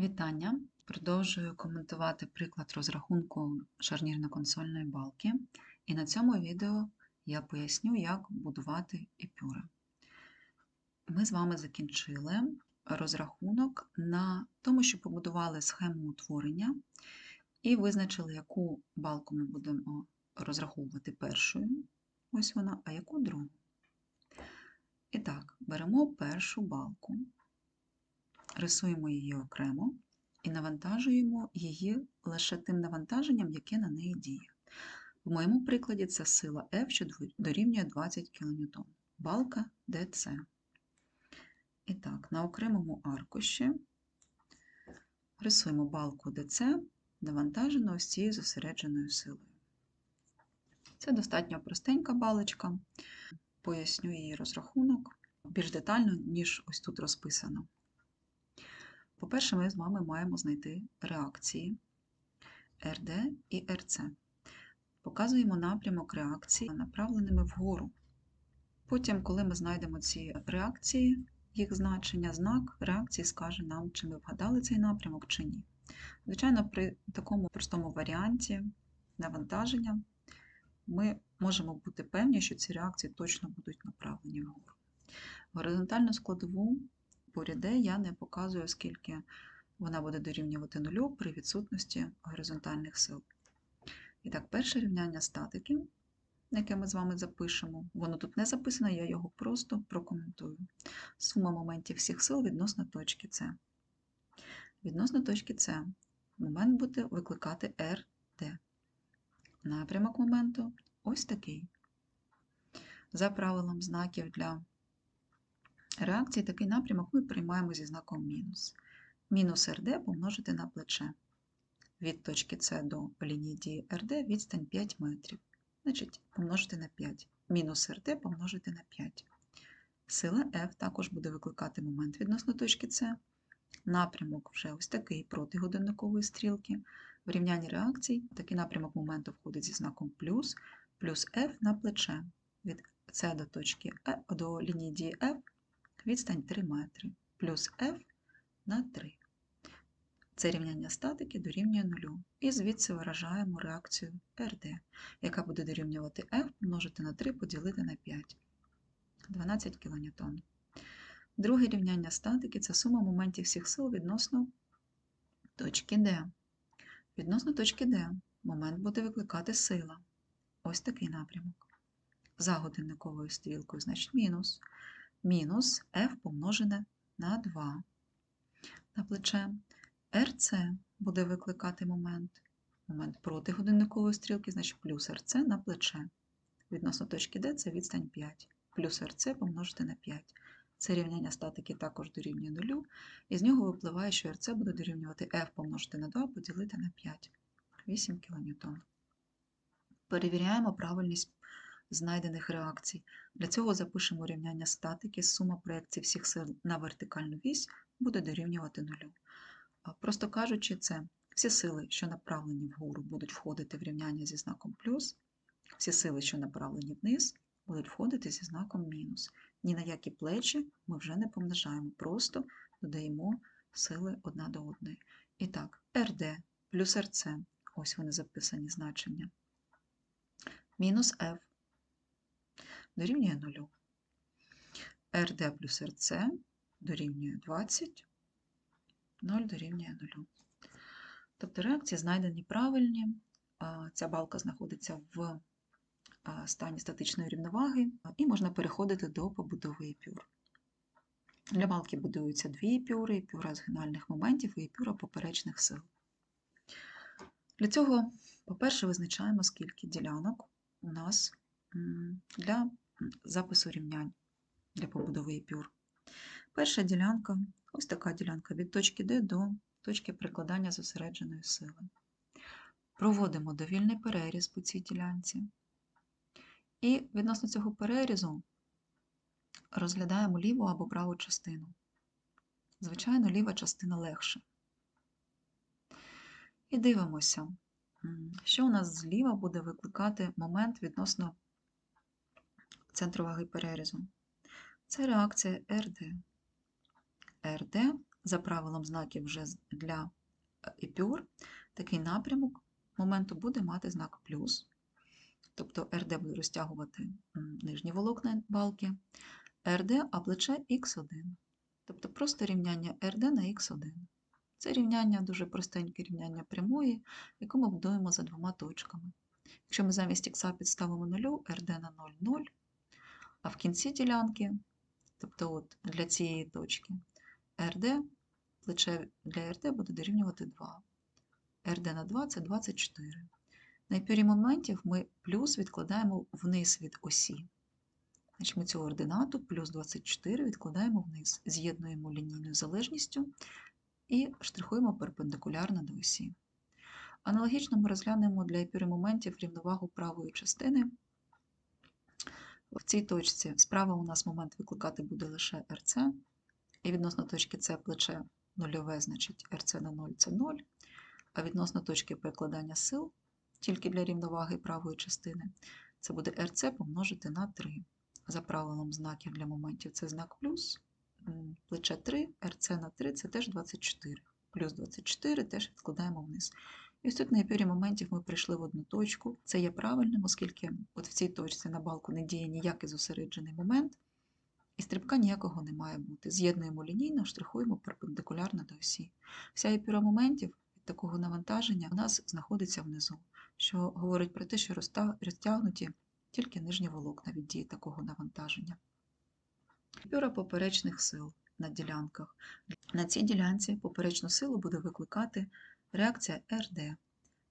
Вітання! Продовжую коментувати приклад розрахунку шарнірно-консольної балки. І на цьому відео я поясню, як будувати епюри. Ми з вами закінчили розрахунок на тому, що побудували схему утворення і визначили, яку балку ми будемо розраховувати першою, ось вона, а яку другу. І так, беремо першу балку, рисуємо її окремо і навантажуємо її лише тим навантаженням, яке на неї діє. В моєму прикладі це сила F, що дорівнює 20 кН. Балка ДЦ. І так, на окремому аркуші рисуємо балку ДЦ, навантажену ось цією зосередженою силою. Це достатньо простенька балочка. Поясню її розрахунок більш детально, ніж ось тут розписано. По-перше, ми з вами маємо знайти реакції РД і РЦ. Показуємо напрямок реакції, направленими вгору. Потім, коли ми знайдемо ці реакції, їх значення, знак реакції скаже нам, чи ми вгадали цей напрямок чи ні. Звичайно, при такому простому варіанті навантаження ми можемо бути певні, що ці реакції точно будуть направлені вгору. Горизонтальну складову по ряде я не показую, оскільки вона буде дорівнювати нулю при відсутності горизонтальних сил. І так, перше рівняння статики, яке ми з вами запишемо, воно тут не записано, я його просто прокоментую. Сума моментів всіх сил відносно точки С. Відносно точки С момент буде викликати RD. Напрямок моменту ось такий. За правилом знаків для реакції такий напрямок ми приймаємо зі знаком мінус. Мінус РД помножити на плече. Від точки С до лінії дії РД відстань 5 метрів. Значить, помножити на 5. Мінус РД помножити на 5. Сила F також буде викликати момент відносно точки С. Напрямок вже ось такий проти годинникової стрілки. В рівнянні реакцій такий напрямок моменту входить зі знаком плюс, плюс F на плече. Від С до точки Е до лінії дії F відстань 3 метри, плюс F на 3. Це рівняння статики дорівнює нулю. І звідси виражаємо реакцію РД, яка буде дорівнювати F помножити на 3 поділити на 5. 12 кН. Друге рівняння статики це сума моментів всіх сил відносно точки D. Відносно точки D момент буде викликати сила. Ось такий напрямок. За годинниковою стрілкою, значить мінус. Мінус F помножене на 2 на плече. РЦ буде викликати момент. Момент проти годинникової стрілки, значить плюс РЦ на плече. Відносно точки D це відстань 5. Плюс РЦ помножити на 5. Це рівняння статики також дорівнює нулю, і з нього випливає, що РЦ буде дорівнювати F помножити на 2 поділити на 5. 8 кН. Перевіряємо правильність знайдених реакцій. Для цього запишемо рівняння статики, сума проєкцій всіх сил на вертикальну вісь буде дорівнювати нулю. Просто кажучи, це всі сили, що направлені вгору, будуть входити в рівняння зі знаком плюс, всі сили, що направлені вниз, будуть входити зі знаком мінус. Ні на які плечі ми вже не помножаємо, просто додаємо сили одна до одної. І так, РД плюс РЦ, ось вони записані значення, мінус F дорівнює 0. РД плюс РЦ дорівнює 20, 0 дорівнює 0. Тобто реакції знайдені правильні. Ця балка знаходиться в стані статичної рівноваги, і можна переходити до побудови епюр. Для балки будуються дві епюри, епюра згинальних моментів і епюра поперечних сил. Для цього, по-перше, визначаємо, скільки ділянок у нас для запису рівнянь для побудови епюр. Перша ділянка ось така ділянка від точки D до точки прикладання зосередженої сили. Проводимо довільний переріз по цій ділянці. І відносно цього перерізу розглядаємо ліву або праву частину. Звичайно, ліва частина легше. І дивимося, що у нас зліва буде викликати момент відносно центру ваги перерізу. Це реакція РД. РД за правилом знаків вже для епюр, такий напрямок моменту буде мати знак плюс. Тобто РД буде розтягувати нижні волокна балки, РД, а плече х1. Тобто просто рівняння РД на х1. Це рівняння дуже простеньке рівняння прямої, яку ми будуємо за двома точками. Якщо ми замість х підставимо 0, РД на 0, 0, а в кінці ділянки, тобто от для цієї точки, РД, плече для РД буде дорівнювати 2. РД на 2 це 24. На епюрі моментів ми плюс відкладаємо вниз від осі. Значить, ми цю ординату плюс 24 відкладаємо вниз, з'єднуємо лінійною залежністю і штрихуємо перпендикулярно до осі. Аналогічно ми розглянемо для епюри моментів рівновагу правої частини. В цій точці справа у нас момент викликати буде лише РЦ, і відносно точки С плече нульове, значить РЦ на 0 це 0, а відносно точки перекладання сил тільки для рівноваги правої частини це буде РЦ помножити на 3. За правилом знаків для моментів це знак плюс, плече 3, РЦ на 3 це теж 24. Плюс 24 теж відкладаємо вниз. І ось тут на епірі моментів ми прийшли в одну точку. Це є правильним, оскільки от в цій точці на балку не діє ніякий зосереджений момент, і стрибка ніякого не має бути. З'єднуємо лінійно, штрихуємо перпендикулярно до осі. Вся епіра моментів від такого навантаження у нас знаходиться внизу, що говорить про те, що розтягнуті тільки нижні волокна від дії такого навантаження. Епюра поперечних сил на ділянках. На цій ділянці поперечну силу буде викликати реакція РД.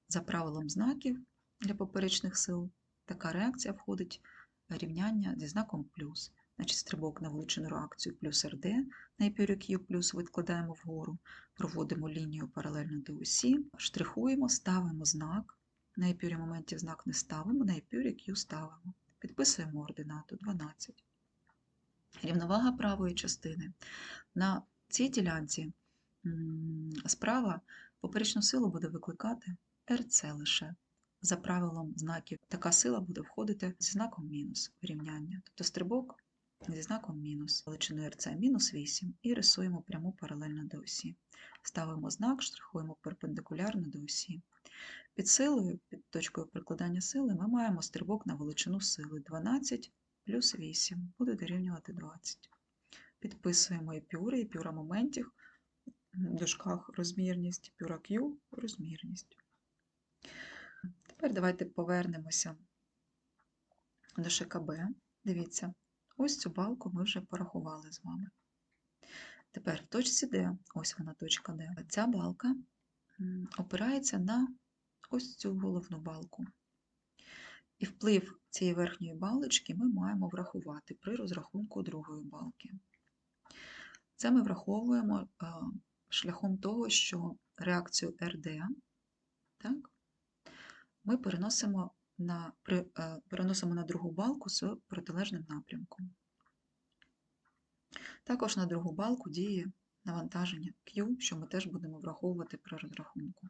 За правилом знаків для поперечних сил така реакція входить рівняння зі знаком плюс. Значить, стрибок на вилучену реакцію плюс РД на Q плюс відкладаємо вгору, проводимо лінію паралельно до осі, штрихуємо, ставимо знак. На епюрі моментів знак не ставимо, на епюрі Q ставимо. Підписуємо ординату 12. Рівновага правої частини. На цій ділянці справа поперечну силу буде викликати РЦ лише. За правилом знаків така сила буде входити зі знаком мінус рівняння. Тобто стрибок зі знаком мінус, величиною РЦ мінус 8 і рисуємо пряму паралельно до осі. Ставимо знак, штрихуємо перпендикулярно до осі. Під силою, під точкою прикладання сили, ми маємо стрибок на величину сили 12 плюс 8 буде дорівнювати 20. Підписуємо епюри, епюра моментів, в дужках розмірність, епюра Q розмірність. Тепер давайте повернемося до ШКБ. Дивіться, ось цю балку ми вже порахували з вами. Тепер в точці Д, ось вона точка Д, ця балка опирається на ось цю головну балку. І вплив цієї верхньої балочки ми маємо врахувати при розрахунку другої балки. Це ми враховуємо е, шляхом того, що реакцію РД так, ми переносимо на, е, переносимо на другу балку з протилежним напрямком. Також на другу балку діє навантаження Q, що ми теж будемо враховувати при розрахунку.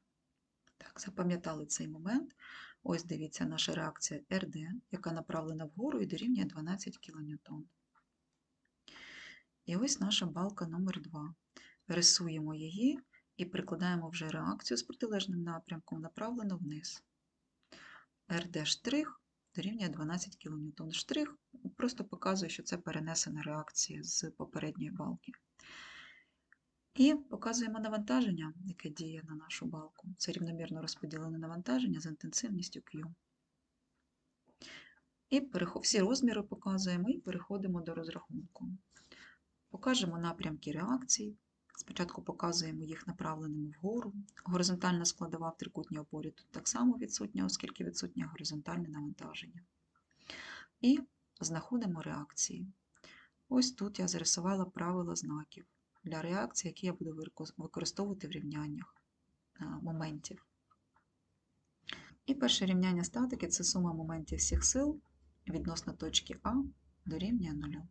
Так, запам'ятали цей момент. Ось дивіться наша реакція РД, яка направлена вгору і дорівнює 12 кН. І ось наша балка номер 2 Рисуємо її і прикладаємо вже реакцію з протилежним напрямком, направлену вниз. РД дорівнює 12 кН. Штрих просто показує, що це перенесена реакція з попередньої балки. І показуємо навантаження, яке діє на нашу балку. Це рівномірно розподілене навантаження з інтенсивністю Q. І всі розміри показуємо і переходимо до розрахунку. Покажемо напрямки реакцій. Спочатку показуємо їх направленими вгору. Горизонтальна складова в трикутній опорі тут так само відсутня, оскільки відсутнє горизонтальне навантаження. І знаходимо реакції. Ось тут я зарисувала правила знаків для реакцій, які я буду використовувати в рівняннях моментів. І перше рівняння статики це сума моментів всіх сил відносно точки А дорівнює нулю.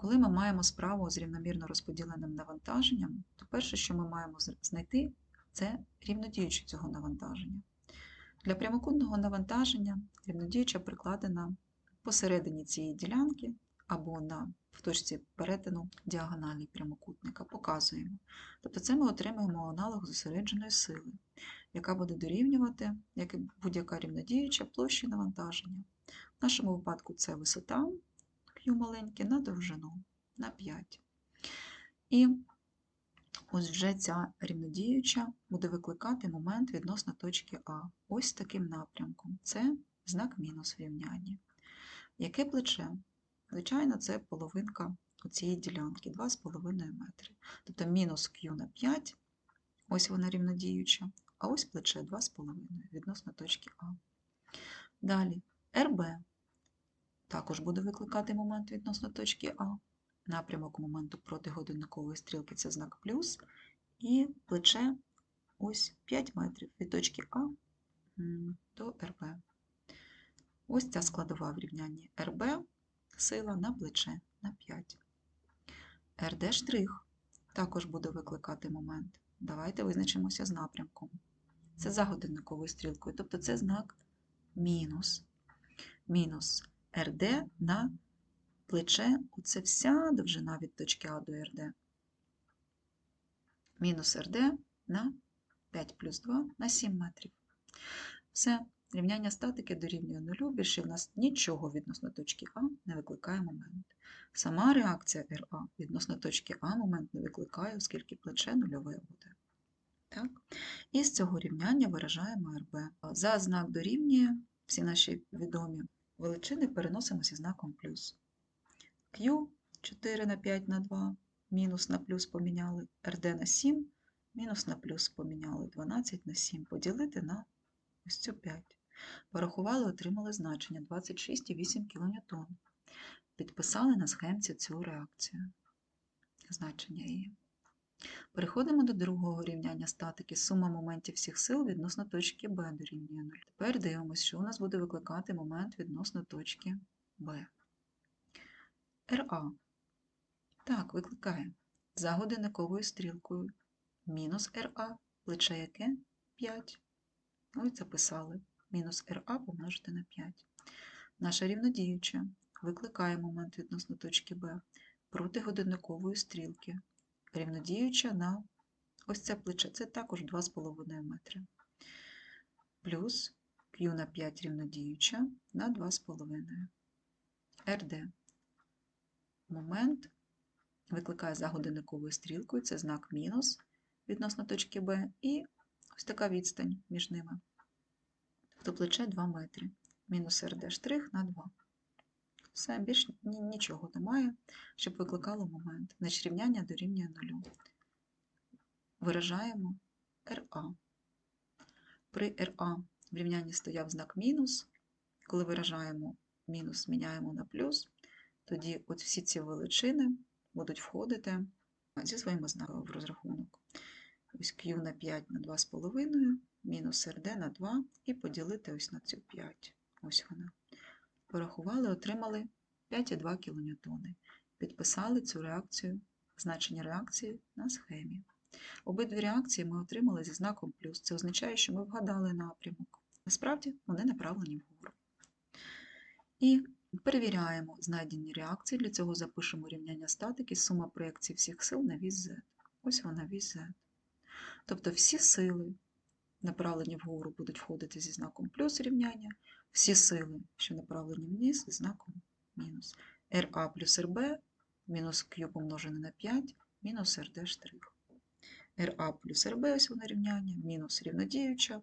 Коли ми маємо справу з рівномірно розподіленим навантаженням, то перше, що ми маємо знайти, це рівнодіючі цього навантаження. Для прямокутного навантаження рівнодіюча прикладена посередині цієї ділянки, або на в точці перетину діагоналі прямокутника. Показуємо. Тобто це ми отримаємо аналог зосередженої сили, яка буде дорівнювати, як і будь-яка рівнодіюча площі навантаження. В нашому випадку це висота Q маленьке на довжину на 5. І ось вже ця рівнодіюча буде викликати момент відносно точки А. Ось таким напрямком. Це знак мінус в рівнянні. Яке плече? Звичайно, це половинка цієї ділянки 2,5 метри. Тобто мінус Q на 5, ось вона рівнодіюча, а ось плече 2,5 відносно точки А. Далі РБ також буде викликати момент відносно точки А. Напрямок моменту проти годинникової стрілки це знак плюс, і плече ось 5 метрів від точки А до РБ. Ось ця складова в рівнянні РБ сила на плече на 5. РД також буде викликати момент. Давайте визначимося з напрямком. Це за годинниковою стрілкою, тобто це знак мінус. Мінус РД на плече, оце вся довжина від точки А до РД. Мінус РД на 5 плюс 2 на 7 метрів. Все, рівняння статики дорівнює нулю, більше в нас нічого відносно точки А не викликає момент. Сама реакція РА відносно точки А момент не викликає, оскільки плече нульове буде. Так? І з цього рівняння виражаємо РБ. За знак дорівнює, всі наші відомі величини переносимо зі знаком плюс. Q 4 на 5 на 2, мінус на плюс поміняли, РД на 7, мінус на плюс поміняли 12 на 7, поділити на ось цю 5. Порахували, отримали значення 26,8 кН. Підписали на схемці цю реакцію. Значення її. Переходимо до другого рівняння статики. Сума моментів всіх сил відносно точки Б дорівнює 0. Тепер дивимося, що у нас буде викликати момент відносно точки Б. РА. Так, викликає. За годинниковою стрілкою. Мінус РА, плече яке 5. Ось записали. Мінус РА помножити на 5. Наша рівнодіюча викликає момент відносно точки Б проти годинникової стрілки. Рівнодіюча на ось це плече. Це також 2,5 метри. Плюс Q на 5 рівнодіюча на 2,5. РД. Момент викликає за годинниковою стрілкою, це знак мінус відносно точки Б, і ось така відстань між ними. Тобто плече 2 метри. Мінус РД штрих на 2. Все, більш нічого немає, щоб викликало момент. Значить, рівняння дорівнює нулю. Виражаємо РА. При РА в рівнянні стояв знак мінус. Коли виражаємо мінус, міняємо на плюс, тоді от всі ці величини будуть входити зі своїми знаками в розрахунок. Ось Q на 5 на 2,5, мінус РД на 2 і поділити ось на цю 5. Ось вона. Порахували, отримали 5,2 кН. Підписали цю реакцію, значення реакції на схемі. Обидві реакції ми отримали зі знаком плюс. Це означає, що ми вгадали напрямок. Насправді вони направлені вгору. І перевіряємо знайдені реакції. Для цього запишемо рівняння статики, сума проєкцій всіх сил на вісь Z. Ось вона вісь Z. Тобто всі сили, направлені вгору, будуть входити зі знаком плюс рівняння, всі сили, що направлені вниз, знаком мінус. РА плюс РБ мінус Q помножене на 5, мінус РД штрих. РА плюс РБ, ось воно рівняння, мінус рівнодіюча,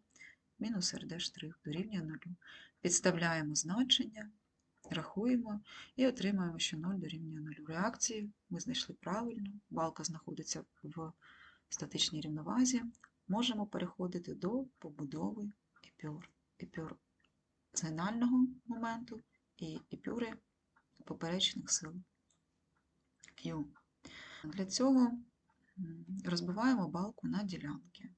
мінус РД штрих дорівнює 0. Підставляємо значення, рахуємо і отримаємо, що 0 дорівнює 0. Реакції ми знайшли правильно, балка знаходиться в статичній рівновазі. Можемо переходити до побудови епюр. Епюр моменту і епюри поперечних сил Q. Для цього розбиваємо балку на ділянки.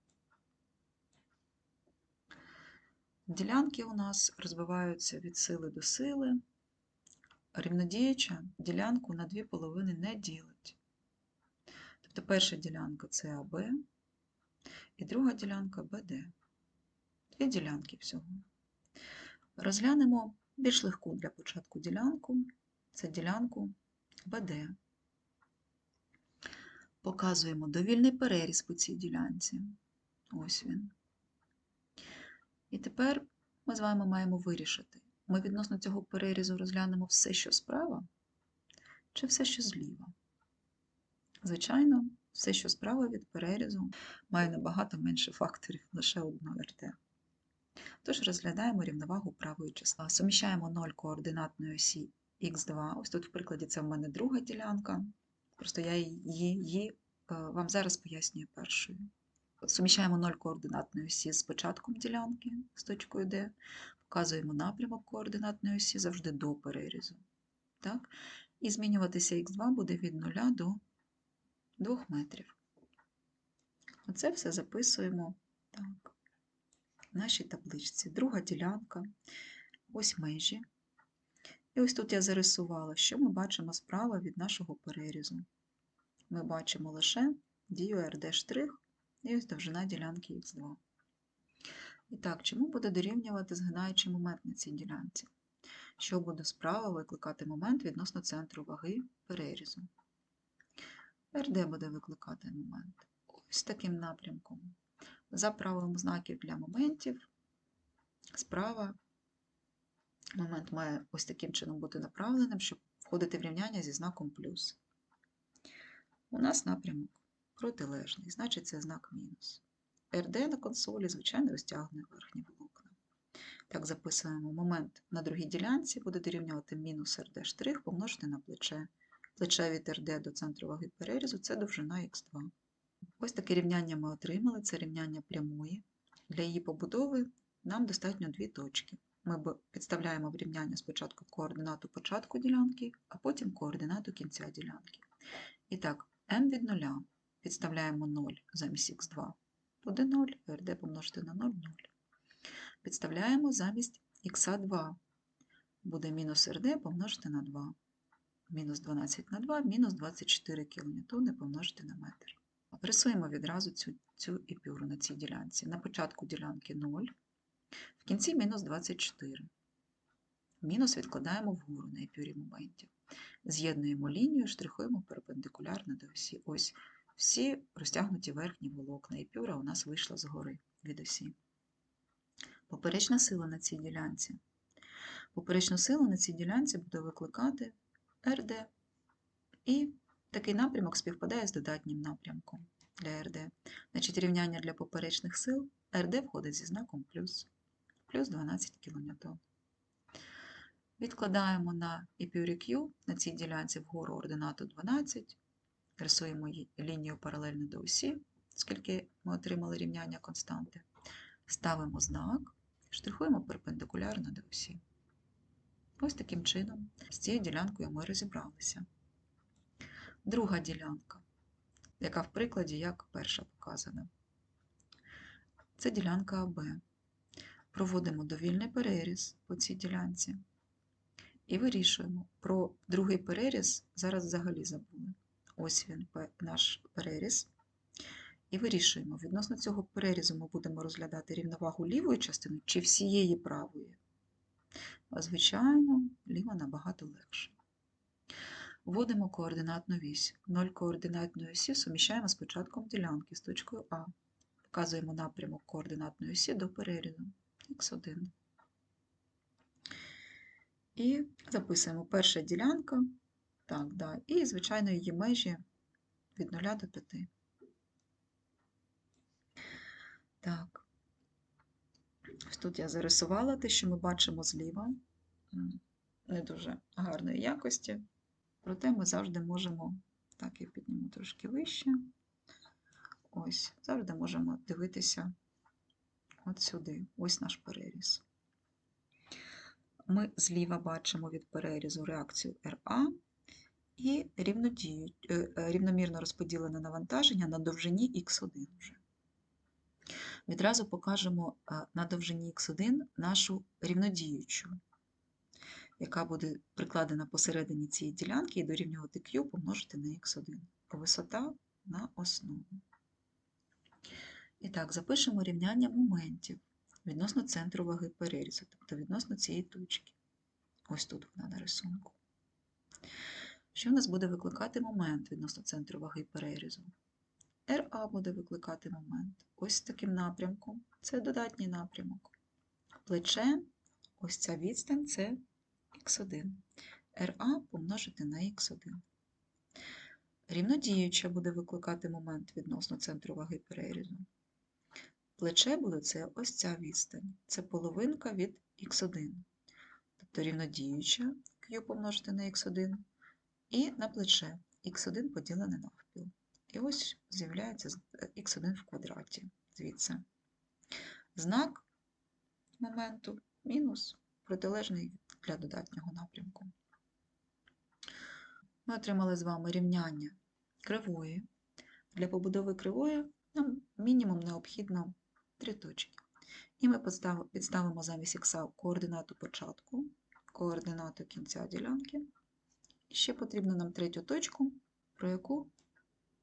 Ділянки у нас розбиваються від сили до сили. Рівнодіюча ділянку на дві половини не ділить. Тобто перша ділянка це АБ і друга ділянка БД. Дві ділянки всього. Розглянемо більш легку для початку ділянку це ділянку БД. Показуємо довільний переріз по цій ділянці. Ось він. І тепер ми з вами маємо вирішити, ми відносно цього перерізу розглянемо все, що справа, чи все, що зліва. Звичайно, все, що справа від перерізу, має набагато менше факторів, лише одну РТ. Тож розглядаємо рівновагу правої числа. Суміщаємо 0 координатної осі х2. Ось тут, в прикладі, це в мене друга ділянка. Просто я її, е, вам зараз пояснюю першою. Суміщаємо 0 координатної осі з початком ділянки з точкою D, показуємо напрямок координатної осі завжди до перерізу. Так? І змінюватися х2 буде від 0 до 2 метрів. Оце все записуємо так, в нашій табличці. Друга ділянка, ось межі. І ось тут я зарисувала, що ми бачимо справа від нашого перерізу. Ми бачимо лише дію RD' і ось довжина ділянки Х2. І так, чому буде дорівнювати згинаючий момент на цій ділянці? Що буде справа викликати момент відносно центру ваги перерізу? РД буде викликати момент. Ось таким напрямком. За правилом знаків для моментів, справа момент має ось таким чином бути направленим, щоб входити в рівняння зі знаком плюс. У нас напрямок протилежний, значить це знак мінус. РД на консолі, звичайно, розтягне верхні волокна. Так, записуємо момент на другій ділянці буде дорівнювати мінус РД штрих помножити на плече. Плече від РД до центру ваги перерізу це довжина х2. Ось таке рівняння ми отримали, це рівняння прямої. Для її побудови нам достатньо дві точки. Ми підставляємо в рівняння спочатку координату початку ділянки, а потім координату кінця ділянки. І так, m від 0 підставляємо 0 замість х2 буде 0, РД помножити на 0 0. Підставляємо замість х2 буде мінус РД помножити на 2. Мінус 12 на 2, мінус 24 кН помножити на метр. Рисуємо відразу цю, цю епюру на цій ділянці. На початку ділянки 0, в кінці мінус 24. Мінус відкладаємо вгору на епюрі моментів. З'єднуємо лінію, штрихуємо перпендикулярно до осі. Ось всі розтягнуті верхні волокна, епюра у нас вийшла згори від осі. Поперечна сила на цій ділянці. Поперечну силу на цій ділянці буде викликати РД. І такий напрямок співпадає з додатнім напрямком для РД. Значить, рівняння для поперечних сил РД входить зі знаком плюс, плюс 12 кН. Відкладаємо на Q на цій ділянці вгору ординату 12, рисуємо лінію паралельно до осі, оскільки ми отримали рівняння константи. Ставимо знак, штрихуємо перпендикулярно до осі. Ось таким чином з цією ділянкою ми розібралися. Друга ділянка, яка в прикладі як перша показана. Це ділянка АБ. Проводимо довільний переріз по цій ділянці. І вирішуємо. Про другий переріз зараз взагалі забули. Ось він, наш переріз. І вирішуємо, відносно цього перерізу ми будемо розглядати рівновагу лівої частини чи всієї правої. А звичайно, ліва набагато легше. Вводимо координатну вісь. 0 координатної осі суміщаємо з початком ділянки з точкою А. Вказуємо напрямок координатної осі до перерізу х1. І записуємо перша ділянка, так, да, і, звичайно, її межі від 0 до 5. Так, ось тут я зарисувала те, що ми бачимо зліва, не дуже гарної якості, проте ми завжди можемо, так, я підніму трошки вище, ось, завжди можемо дивитися от сюди, ось наш переріз. Ми зліва бачимо від перерізу реакцію РА і рівномірно розподілене навантаження на довжині х1 вже. Відразу покажемо на довжині х1 нашу рівнодіючу, яка буде прикладена посередині цієї ділянки і дорівнювати Q помножити на х1. Висота на основу. І так, запишемо рівняння моментів відносно центру ваги перерізу, тобто відносно цієї точки. Ось тут вона на рисунку. Що в нас буде викликати момент відносно центру ваги перерізу? РА буде викликати момент ось таким напрямком. Це додатній напрямок. Плече, ось ця відстань це х1. РА помножити на х1. Рівнодіюча буде викликати момент відносно центру ваги перерізу. Плече буде це ось ця відстань. Це половинка від х1. Тобто рівнодіюча Q помножити на х1 і на плече х1 поділене навпіл. І ось з'являється х1 в квадраті звідси. Знак моменту мінус протилежний для додатнього напрямку. Ми отримали з вами рівняння кривої. Для побудови кривої нам мінімум необхідно три точки. І ми підставимо замість х координату початку, координату кінця ділянки. І ще потрібно нам третю точку, про яку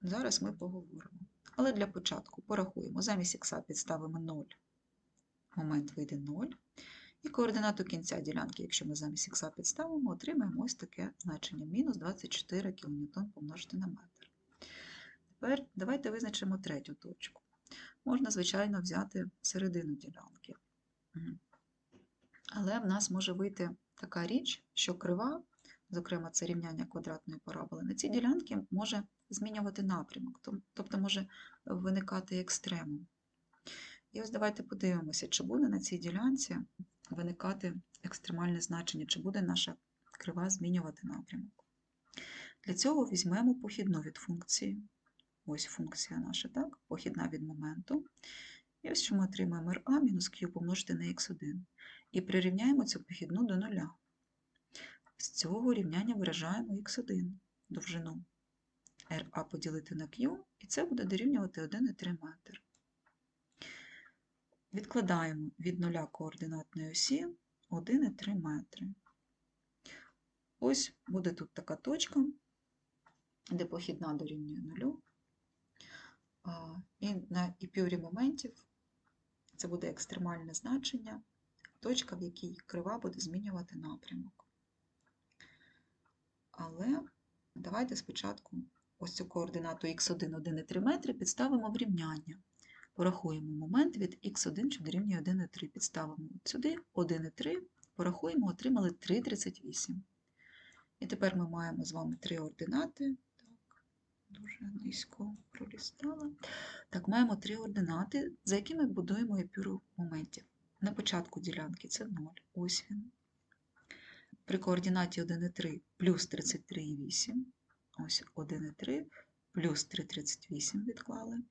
зараз ми поговоримо. Але для початку порахуємо. Замість х підставимо 0, момент вийде 0. І координату кінця ділянки, якщо ми замість х підставимо, отримаємо ось таке значення мінус 24 кН помножити на метр. Тепер давайте визначимо третю точку. Можна, звичайно, взяти середину ділянки. Але в нас може вийти така річ, що крива, зокрема, це рівняння квадратної параболи, на цій ділянці може змінювати напрямок, тобто може виникати екстремум. І ось давайте подивимося, чи буде на цій ділянці виникати екстремальне значення, чи буде наша крива змінювати напрямок. Для цього візьмемо похідну від функції. Ось функція наша, так? похідна від моменту. І ось що ми отримаємо RA мінус Q помножити на x1. І прирівняємо цю похідну до нуля. З цього рівняння виражаємо x1 довжину. RA поділити на Q, і це буде дорівнювати 1,3 метр. Відкладаємо від нуля координатної осі 1,3 метри. Ось буде тут така точка, де похідна дорівнює нулю. І на епюрі моментів це буде екстремальне значення, точка, в якій крива буде змінювати напрямок. Але давайте спочатку ось цю координату х1 1,3 метри підставимо в рівняння. Порахуємо момент від х1, що дорівнює 1,3. Підставимо сюди 1,3, порахуємо, отримали 3,38. І тепер ми маємо з вами три ординати. Так, дуже низько пролістала. Так, маємо три ординати, за якими будуємо епюру моментів. На початку ділянки це 0, ось він. При координаті 1,3 плюс 33,8. Ось 1,3 плюс 3,38 відклали.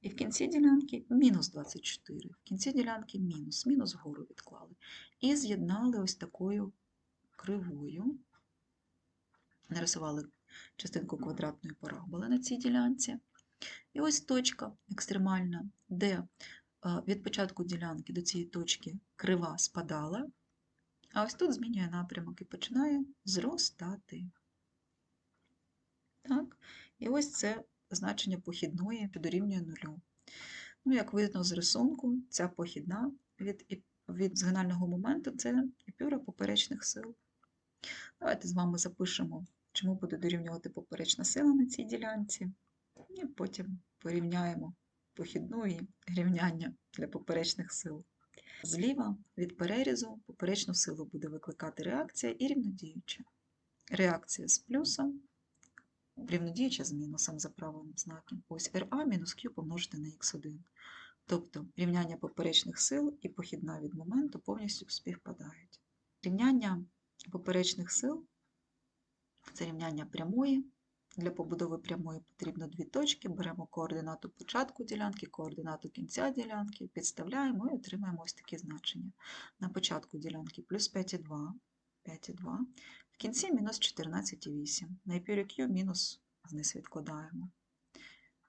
І в кінці ділянки мінус 24. В кінці ділянки мінус, мінус вгору відклали. І з'єднали ось такою кривою. Нарисували частинку квадратної параболи на цій ділянці. І ось точка екстремальна, де від початку ділянки до цієї точки крива спадала, а ось тут змінює напрямок і починає зростати. Так, І ось це значення похідної дорівнює нулю. Ну, Як видно з рисунку, ця похідна від від згинального моменту це епюра поперечних сил. Давайте з вами запишемо, чому буде дорівнювати поперечна сила на цій ділянці, і потім порівняємо похідну і рівняння для поперечних сил. Зліва від перерізу поперечну силу буде викликати реакція і рівнодіюча. Реакція з плюсом рівнодіюча з мінусом за правилом знаком. Ось RA мінус Q помножити на x1. Тобто рівняння поперечних сил і похідна від моменту повністю співпадають. Рівняння поперечних сил це рівняння прямої. Для побудови прямої потрібно дві точки, беремо координату початку ділянки, координату кінця ділянки, підставляємо і отримаємо ось такі значення. На початку ділянки плюс 5,2, 5,2, в кінці мінус 14,8. На Q мінус вниз відкладаємо.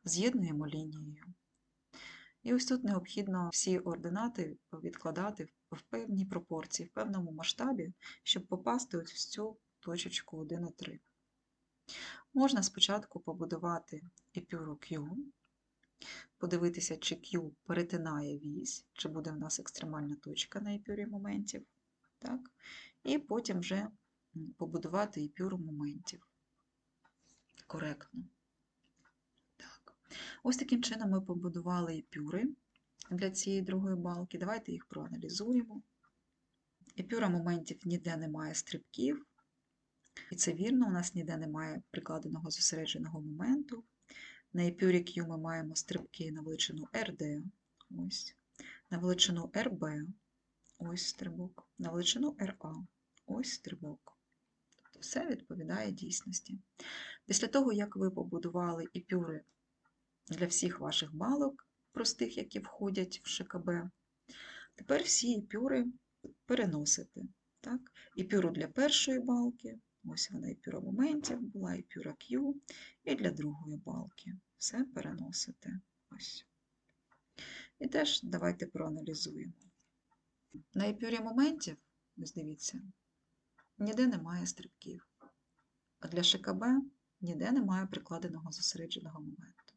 З'єднуємо лінією. І ось тут необхідно всі ординати відкладати в певній пропорції, в певному масштабі, щоб попасти ось в цю точечку 1,3. Можна спочатку побудувати епюру Q, подивитися, чи Q перетинає вісь, чи буде в нас екстремальна точка на епюрі моментів. Так? І потім вже побудувати іпюру моментів. Коректно. Так. Ось таким чином ми побудували іпюри для цієї другої балки. Давайте їх проаналізуємо. Епюра моментів ніде немає стрибків. І це вірно, у нас ніде немає прикладеного зосередженого моменту. На епюрі Q ми маємо стрибки на величину RD, ось, на величину RB, ось стрибок, на величину RA, ось стрибок. Все відповідає дійсності. Після того, як ви побудували епюри для всіх ваших балок, простих, які входять в ШКБ, тепер всі епюри переносите. Так? Епюру для першої балки, ось вона епюра моментів, була епюра Q, і для другої балки. Все переносите. Ось. І теж давайте проаналізуємо. На епюрі моментів, ось дивіться, ніде немає стрибків. А для ШКБ ніде немає прикладеного зосередженого моменту.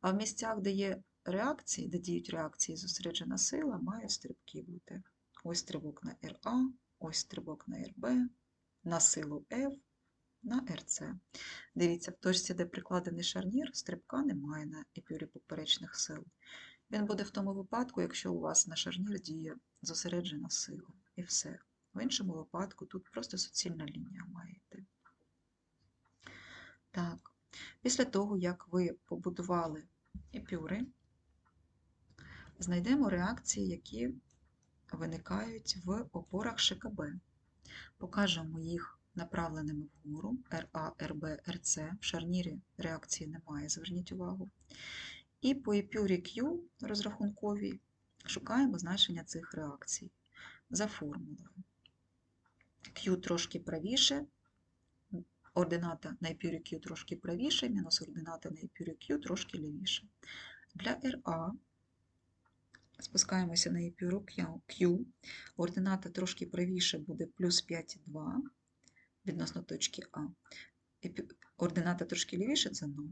А в місцях, де є реакції, де діють реакції зосереджена сила, має стрибки бути. Ось стрибок на РА, ось стрибок на РБ, на силу F, на РЦ. Дивіться, в точці, де прикладений шарнір, стрибка немає на епюрі поперечних сил. Він буде в тому випадку, якщо у вас на шарнір діє зосереджена сила. І все. В іншому випадку тут просто суцільна лінія має йти. Так, після того, як ви побудували епюри, знайдемо реакції, які виникають в опорах ШКБ. Покажемо їх направленими вгору РА, РБ, РЦ. В шарнірі реакції немає, зверніть увагу. І по епюрі Q розрахунковій шукаємо значення цих реакцій за формулою. Q трошки правіше, ордината на епюрі Q трошки правіше, мінус ордината на епюрі Q трошки лівіше. Для RA спускаємося на епюру Q, ордината трошки правіше буде плюс 5,2 відносно точки А. Ордината трошки лівіше це 0.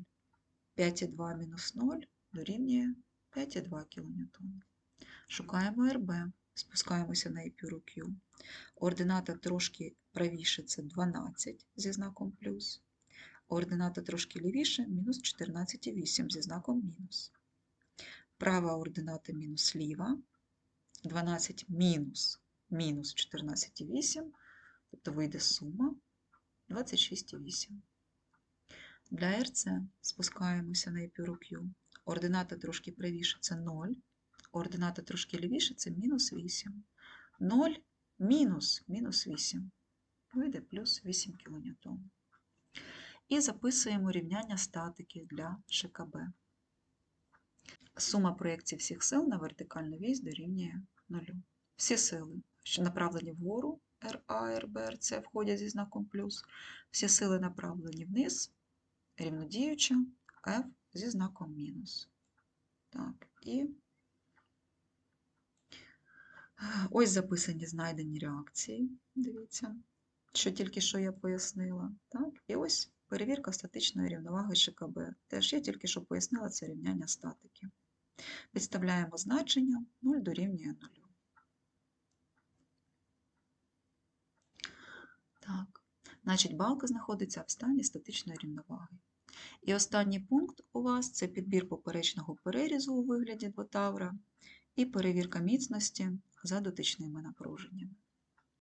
5,2 мінус 0 дорівнює 5,2 кН. Шукаємо РБ, спускаємося на епюру. Ордината трошки правіше це 12 зі знаком плюс. Ордината трошки лівіше мінус 14,8 зі знаком мінус. Права ордината мінус ліва. 12 мінус мінус 14,8, тобто вийде сума 26,8. Для РЦ спускаємося на епюру. Ордината трошки правіше це 0, ордината трошки лівіше це мінус 8. 0 мінус мінус 8. Вийде плюс 8 кН. І записуємо рівняння статики для ШКБ. Сума проєкцій всіх сил на вертикальну вісь дорівнює 0. Всі сили, що направлені вгору, РА, РБ, РЦ входять зі знаком плюс. Всі сили направлені вниз, рівнодіюча, F зі знаком мінус. Так, і ось записані знайдені реакції. Дивіться, що тільки що я пояснила. Так? І ось перевірка статичної рівноваги ШКБ. Теж я тільки що пояснила це рівняння статики. Підставляємо значення 0 дорівнює 0. Так, значить, балка знаходиться в стані статичної рівноваги. І останній пункт у вас це підбір поперечного перерізу у вигляді двотавра і перевірка міцності за дотичними напруженнями.